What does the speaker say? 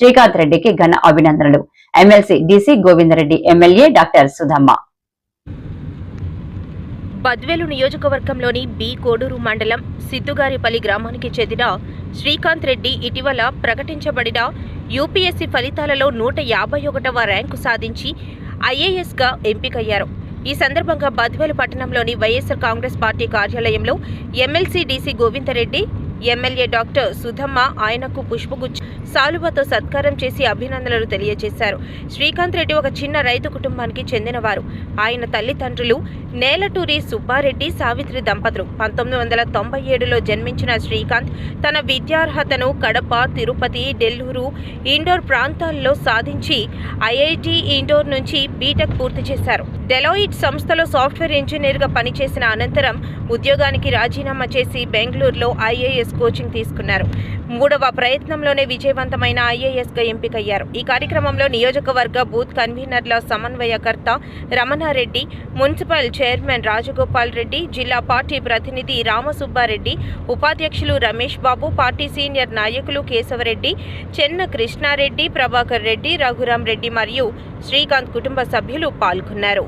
శ్రీకాంత్ రెడ్డికి ఘన అభినందనలు. MLC DC Govindareddy MLA doctor Sudhamma. Badvel నియోజకవర్గంలోని బి కోడూరు మండలం సిద్దుగారిపల్లి గ్రామానికి చెందిన శ్రీకాంత్ రెడ్డి ఇటీవల ప్రకటించబడిన యూపీఎస్సీ ఫలితాలలో నూట యాభై ఒకటవ ర్యాంకు సాధించి ఐఏఎస్గా ఎంపికయ్యారు. ఈ సందర్భంగా బద్వేలు పట్టణంలోని వైఎస్ఆర్ కాంగ్రెస్ పార్టీ కార్యాలయంలో MLC DC Govindareddy MLA doctor Sudhamma ఆయనకు పుష్పగుచ్చ సాలువతో సత్కారం చేసి అభినందనలు తెలియజేశారు. శ్రీకాంత్ రెడ్డి ఒక చిన్న రైతు కుటుంబానికి చెందినవారు. ఆయన తల్లిదండ్రులు నేలటూరి సుబ్బారెడ్డి సావిత్రి దంపతులు. పంతొమ్మిది వందల తొంభై ఏడులో జన్మించిన శ్రీకాంత్ తన విద్యార్హతను కడప తిరుపతి డెల్లూరు ఇండోర్ ప్రాంతాల్లో సాధించి ఐఐటి ఇండోర్ నుంచి బీటెక్ పూర్తి చేశారు. డెలాయిట్ సంస్థలో సాఫ్ట్వేర్ ఇంజనీర్గా పనిచేసిన అనంతరం ఉద్యోగానికి రాజీనామా చేసి బెంగళూరులో ఐఏఎస్ కోచింగ్ తీసుకున్నారు. మూడవ ప్రయత్నంలోనే విజయవంతమైన ఐఏఎస్గా ఎంపికయ్యారు. ఈ కార్యక్రమంలో నియోజకవర్గ బూత్ కన్వీనర్ల సమన్వయకర్త రమణారెడ్డి మున్సిపల్ చైర్మన్ రాజగోపాల్ రెడ్డి జిల్లా పార్టీ ప్రతినిధి రామసుబ్బారెడ్డి ఉపాధ్యక్షులు రమేష్ బాబు పార్టీ సీనియర్ నాయకులు కేశవరెడ్డి చెన్న కృష్ణారెడ్డి ప్రభాకర్ రెడ్డి రఘురాం రెడ్డి మరియు శ్రీకాంత్ కుటుంబ సభ్యులు పాల్గొన్నారు.